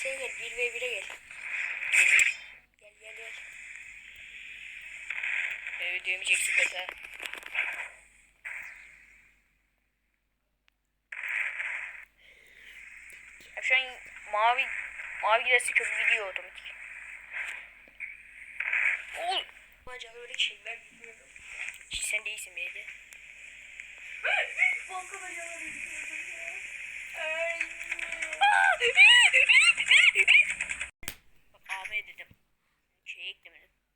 VS'ye gel. 1v1'e gel. Gel gel gel. Evet dövmeyeceksin beta. Şu an mavi mavi giderse kötü gidiyor otomatik. Ol. Acaba öyle şeyler bilmiyorum. Hiç sen değilsin belki. listeners.